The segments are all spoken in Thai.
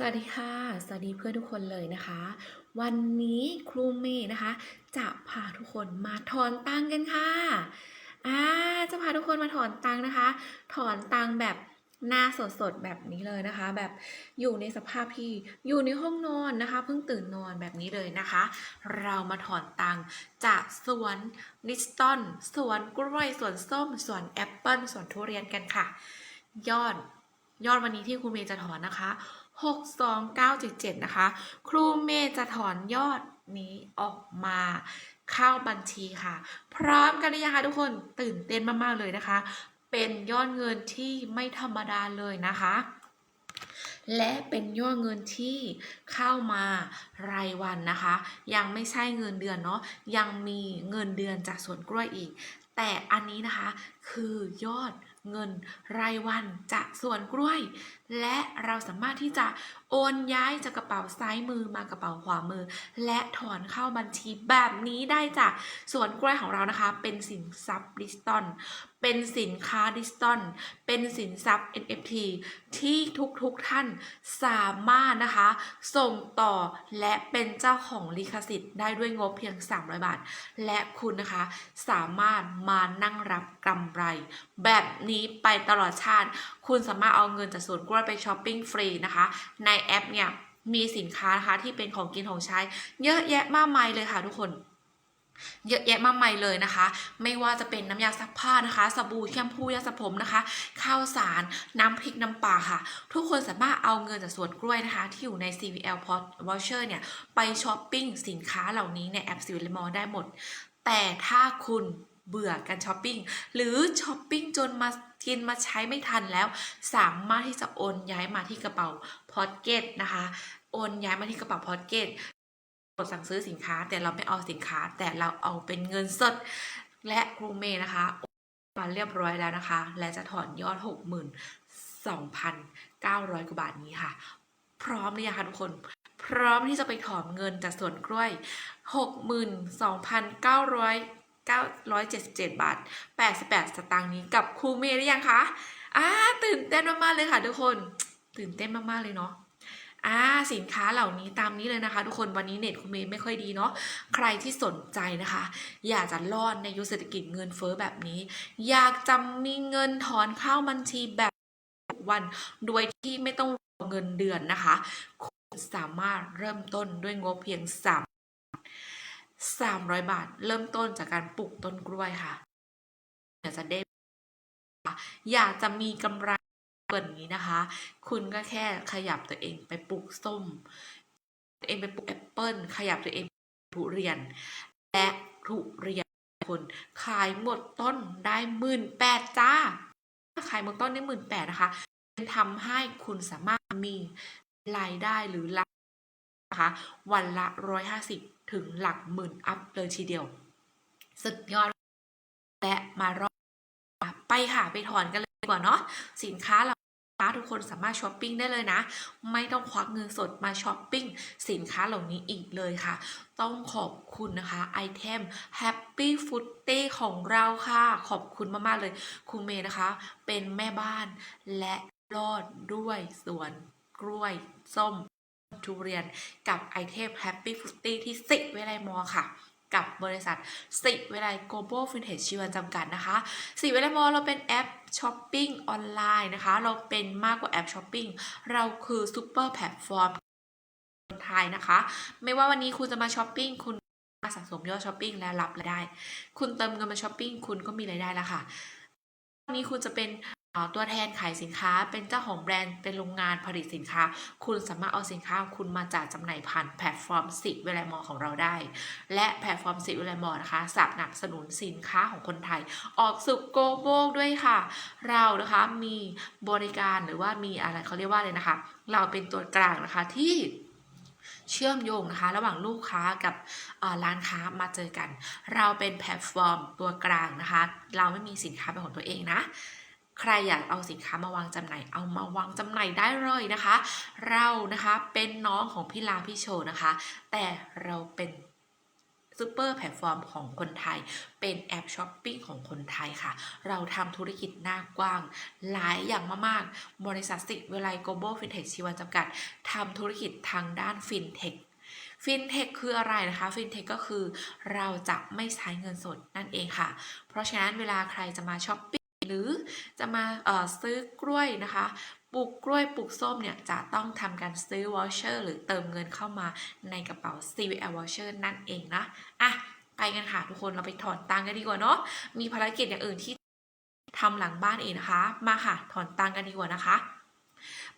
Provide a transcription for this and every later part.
สวัสดีค่ะ สวัสดีเพื่อนทุกคนเลยนะคะ วันนี้ครูเมย์นะคะ จะพาทุกคนมาถอนตังกันค่ะอ่าจะพาทุกคนมาถอนตังนะคะ ถอนตังแบบหน้าสดๆแบบนี้เลยนะคะ แบบอยู่ในสภาพที่อยู่ในห้องนอนนะคะ เพิ่งตื่นนอนแบบนี้เลยนะคะ เรามาถอนตังจากสวนนิสตันสวนกล้วยสวนส้มสวนแอปเปิลสวนทุเรียนกันค่ะ ยอดยอดวันนี้ที่ครูเมย์จะถอนนะคะ 62977 นะคะ ครูเมย์จะถอนยอดนี้ออกมาเข้าบัญชีค่ะ พร้อมกันหรือยังคะทุกคนตื่นเต้นมาก ๆ เลยนะคะ เป็นยอดเงินที่ไม่ธรรมดาเลยนะคะ และเป็นยอดเงินที่เข้ามารายวันนะคะ ยังไม่ใช่เงินเดือนเนาะยังมีเงินเดือนจากสวนกล้วยอีก แต่อันนี้นะคะคือยอดเงินรายวันจากสวนกล้วย และเราสามารถที่จะโอนย้ายจากกระเป๋าซ้ายมือมากระเป๋าขวามือ และถอนเข้าบัญชีแบบนี้ได้จากส่วนกล้วยของเรานะคะ เป็นสินทรัพย์ดิจิตอลเป็นสินค้าดิจิตอลเป็นสินทรัพย์ NFT ที่ทุกๆท่านสามารถนะคะ ส่งต่อและเป็นเจ้าของลิขสิทธิ์ได้ด้วยงบเพียง 300 บาท และคุณนะคะ สามารถมานั่งรับกำไร แบบนี้ไปตลอดชาติ คุณสามารถเอาเงินจากส่วนกล้วยไปช้อปปิ้งฟรีนะคะ ในแอปเนี่ยมีสินค้านะคะที่เป็นของกินของใช้ เยอะแยะมากมายเลยค่ะทุกคน เยอะแยะมากมายเลยนะคะ ไม่ว่าจะเป็นน้ำยาซักผ้านะคะ สบู่แชมพูยาสระผมนะคะ ข้าวสาร น้ำพริกน้ำปลาค่ะ ทุกคนสามารถเอาเงินจากสวนกล้วยนะคะ ที่อยู่ใน CVL Port Voucher เนี่ย ไปช้อปปิ้งสินค้าเหล่านี้ในแอป c v l m a l l ได้หมด แต่ถ้าคุณ เบื่อการช้อปปิ้งหรือช้อปปิ้งจนมากินมาใช้ไม่ทันแล้ว สามารถที่จะโอนย้ายมาที่กระเป๋าพอ c เกตนะคะโอนย้ายมาที่กระเป๋าพอ c เกตกดสั่งซื้อสินค้าแต่เราไม่เอาสินค้าแต่เราเอาเป็นเงินสด และครูเมนะคะมาเรียบร้อยแล้วนะคะ และจะถอนยอด 62,900กว่าบาทนี้ค่ะ พร้อมหรือยังคะทุกคนพร้อมที่จะไปถอนเงินจากสวนกล้วย 62,900 977 บาท 88 สตางค์นี้กับครูเมย์หรือยังคะอ่าตื่นเต้นมากๆเลยค่ะทุกคน ตื่นเต้นมากๆเลยเนาะอ่าสินค้าเหล่านี้ตามนี้เลยนะคะ ทุกคนวันนี้เน็ตครูเมย์ไม่ค่อยดีเนาะใครที่สนใจนะคะ อยากจะรอดในยุคเศรษฐกิจเงินเฟ้อแบบนี้ อยากจะมีเงินถอนเข้าบัญชีแบบวันโดยที่ไม่ต้องรอเงินเดือนนะคะ คุณสามารถเริ่มต้นด้วยงบเพียง3 300 บาท เริ่มต้นจากการปลูกต้นกล้วยค่ะอยากจะได้อยากจะมีกำไรเกินนี้นะคะ คุณก็แค่ขยับตัวเองไปปลูกส้ม ตัวเองไปปลูกแอปเปิลขยับตัวเองปลูกทุเรียน และทุเรียนคนขายหมดต้นได้หมื่นแปดจ้า ขายหมดต้นได้หมื่นแปดนะคะทำให้คุณสามารถมีรายได้หรือราย นะคะวันละร้อยห้าสิบถึงหลักหมื่นอัพเลยทีเดียว สุดยอด และมารอบไปค่ะ ไปถอนกันเลยดีกว่าเนาะสินค้าเราทุกคนสามารถช้อปปิ้งได้เลยนะ ไม่ต้องควักเงินสดมาช้อปปิ้งสินค้าเหล่านี้อีกเลยค่ะ ต้องขอบคุณนะคะไอเทม Happy f o o t y ของเราค่ะ ขอบคุณมาก ๆ เลยคุณเมย์นะคะ เป็นแม่บ้านและรอดด้วยสวนกล้วยส้ม ทุเรียนกับไอเทม Happy f o o t y ที่สิวิไลมอค่ะ กับบริษัทสิวิไล Global Vintage ชีวันจำกัดนะคะสิวิไลมอเราเป็นแอปช้อปปิ้งออนไลน์นะคะ เราเป็นมากกว่าแอปช้อปปิ้งเราคือซูเปอร์แพลตฟอร์มคนไทยนะคะ ไม่ว่าวันนี้คุณจะมาช้อปปิ้งคุณมาสะสมยอดช้อปปิ้งและรับรายได้ คุณเติมเงินมาช้อปปิ้งคุณก็มีรายได้แล้วค่ะวันนี้คุณจะเป็น ตัวแทนขายสินค้าเป็นเจ้าของแบรนด์เป็นโรงงานผลิตสินค้า คุณสามารถเอาสินค้าของคุณมาจัดจำหน่ายผ่านแพลตฟอร์มสิเวลามอของเราได้ และแพลตฟอร์มสิเวลามอนะคะสนับสนุนสินค้าของคนไทย ออกสู่โกลบอลด้วยค่ะ เรานะคะมีบริการหรือว่ามีอะไรเขาเรียกว่าเลยนะคะ เราเป็นตัวกลางนะคะที่เชื่อมโยงนะคะ ระหว่างลูกค้ากับร้านค้ามาเจอกัน เราเป็นแพลตฟอร์มตัวกลางนะคะ เราไม่มีสินค้าเป็นของตัวเองนะ ใครอยากเอาสินค้ามาวางจำหน่ายเอามาวางจำหน่ายได้เลยนะคะ เรานะคะเป็นน้องของพี่ลาพี่โชนะคะ แต่เราเป็นซูเปอร์แพลตฟอร์มของคนไทย เป็นแอปช้อปปิ้งของคนไทยค่ะ เราทำธุรกิจหน้ากว้าง หลายอย่างมากๆ บริษัทสิวิไล global fintech ชีวันจำกัดทำธุรกิจทางด้านฟินเทคฟินเทคคืออะไรนะคะ ฟินเทคก็คือเราจะไม่ใช้เงินสดนั่นเองค่ะ เพราะฉะนั้นเวลาใครจะมาช้อปปิ้ง หรือจะมาซื้อกล้วยนะคะปลูกกล้วยปลูกส้มเนี่ยจะต้องทำการซื้อวอชเชอร์หรือเติมเงินเข้ามาในกระเป๋า CVL voucher นั่นเองนะอะไปกันค่ะทุกคนเราไปถอนตังค์กันดีกว่าเนาะมีภารกิจอย่างอื่นที่ทำหลังบ้านเองนะคะ มาค่ะถอนตังค์กันดีกว่านะคะ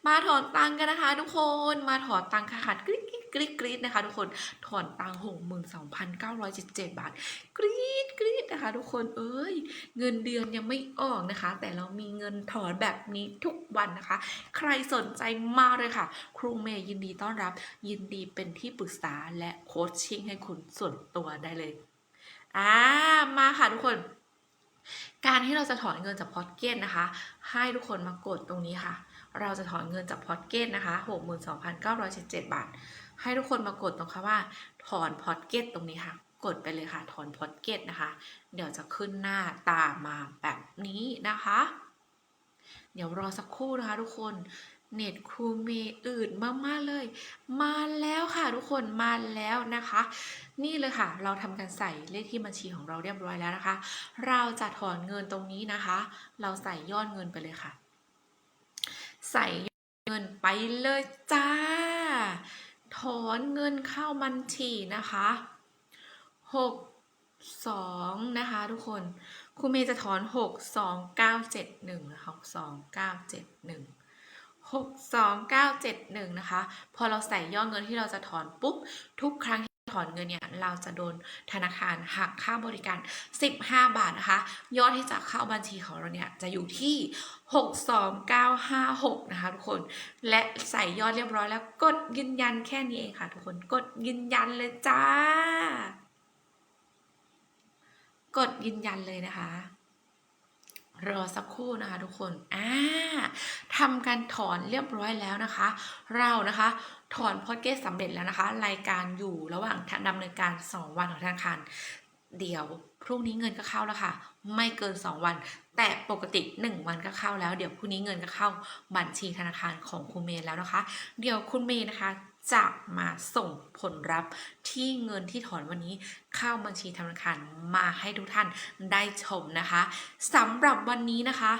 มาถอนตังค์กันนะคะ ทุกคนมาถอนตังค์ค่ะกรี๊ กรี๊ดกรี๊ดนะคะทุกคนถอนตังหกหมื่นสองพันเก้าร้อยเจ็ดเจ็ดบาท กรี๊ดกรี๊ดนะคะ ทุกคนเอ้ย เงินเดือนยังไม่ออกนะคะ แต่เรามีเงินถอนแบบนี้ทุกวันนะคะ ใครสนใจมากเลยค่ะ ครูเมย์ยินดีต้อนรับ ยินดีเป็นที่ปรึกษาและโคชชิ่งให้คุณส่วนตัวได้เลยอ่ามาค่ะทุกคนการที่เราจะถอนเงินจากพอตเกตนะคะ ให้ทุกคนมากดตรงนี้ค่ะ เราจะถอนเงินจากพอตเกตนะคะ 62,977 บาท ให้ทุกคนมากดตรงคำว่า ถอนพอตเก็ตตรงนี้ค่ะ กดไปเลยค่ะ ถอนพอตเก็ตนะคะ เดี๋ยวจะขึ้นหน้าตามมาแบบนี้นะคะ เดี๋ยวรอสักครู่นะคะ ทุกคนเน็ตครูเมย์อื่นมากๆเลย มาแล้วค่ะทุกคนมาแล้วนะคะ นี่เลยค่ะ เราทำการใส่เลขที่บัญชีของเราเรียบร้อยแล้วนะคะ เราจะถอนเงินตรงนี้นะคะ เราใส่ยอดเงินไปเลยค่ะ ใส่ยอดเงินไปเลยจ้า ถอนเงินเข้าบัญชีนะคะหกสองนะคะทุกคนครูเมย์จะถอนหกสองเก้าเจ็ดหนึ่งหกสองเก้าเจ็ดหนึ่งหกสองเก้าเจ็ดหนึ่งนะคะ พอเราใส่ยอดเงินที่เราจะถอนปุ๊บทุกครั้ง ถอนเงินเนี่ยเราจะโดนธนาคารหักค่าบริการ 15 บาทนะคะ ยอดที่จะเข้าบัญชีของเราเนี่ยจะอยู่ที่ 62956 นะคะทุกคน และใส่ยอดเรียบร้อยแล้วกดยืนยันแค่นี้เองค่ะทุกคน กดยืนยันเลยจ้า กดยืนยันเลยนะคะ รอสักครู่นะคะทุกคน อ่าทำการถอนเรียบร้อยแล้วนะคะ เรานะคะ ถอนพอดเกสสำเร็จแล้วนะคะ รายการอยู่ระหว่างดำเนินการ 2 วันของธนาคาร เดี๋ยวพรุ่งนี้เงินก็เข้าแล้วค่ะ ไม่เกิน 2 วัน แต่ปกติ 1 วันก็เข้าแล้ว เดี๋ยวพรุ่งนี้เงินก็เข้าบัญชีธนาคารของคุณเมย์แล้วนะคะ เดี๋ยวคุณเมย์นะคะ จะมาส่งผลลัพธ์ที่เงินที่ถอนวันนี้เข้าบัญชีธนาคารมาให้ทุกท่านได้ชมนะคะสำหรับวันนี้นะคะ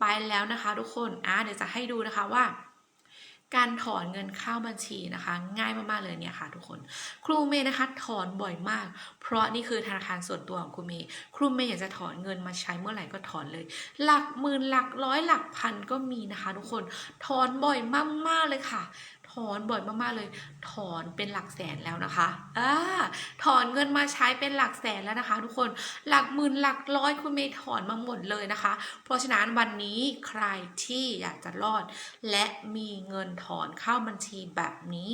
ไปแล้วนะคะทุกคนอะเดี๋ยวจะให้ดูนะคะว่า การถอนเงินเข้าบัญชีนะคะ ง่ายมากๆเลยเนี่ยค่ะ ทุกคน ครูเมย์นะคะถอนบ่อยมาก เพราะนี่คือธนาคารส่วนตัวของครูเมย์ครูเมย์อยากจะถอนเงินมาใช้เมื่อไหร่ก็ถอนเลย หลักหมื่นหลักร้อยหลักพันก็มีนะคะ ทุกคนถอนบ่อยมากๆเลยค่ะ ถอนบ่อยมากๆเลย ถอนเป็นหลักแสนแล้วนะคะอ่าถอนเงินมาใช้เป็นหลักแสนแล้วนะคะ ทุกคนหลักหมื่นหลักร้อยคุณเมย์ถอนมาหมดเลยนะคะ เพราะฉะนั้นวันนี้ใครที่อยากจะรอด และมีเงินถอนเข้าบัญชีแบบนี้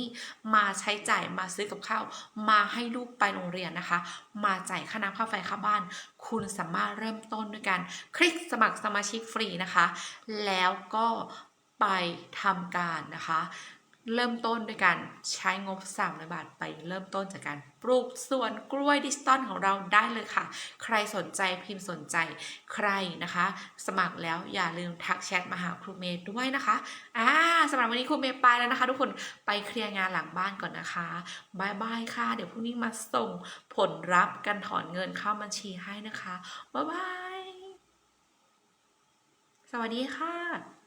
มาใช้จ่ายมาซื้อกับข้าวมาให้ลูกไปโรงเรียนนะคะ มาจ่ายค่าน้ำค่าไฟค่าบ้าน คุณสามารถเริ่มต้นด้วยการคลิกสมัครสมาชิกฟรีนะคะ แล้วก็ไปทำการนะคะ เริ่มต้นด้วยการใช้งบ300บาทไปเริ่มต้นจากการปลูกสวนกล้วยดิจิตอลของเราได้เลยค่ะ ใครสนใจพิมพ์สนใจใครนะคะ สมัครแล้วอย่าลืมทักแชทมาหาครูเมย์ด้วยนะคะอ่าสำหรับวันนี้ครูเมย์ไปแล้วนะคะ ทุกคนไปเคลียร์งานหลังบ้านก่อนนะคะบายบายค่ะ เดี๋ยวพรุ่งนี้มาส่งผลรับการถอนเงินเข้าบัญชีให้นะคะบายบายสวัสดีค่ะ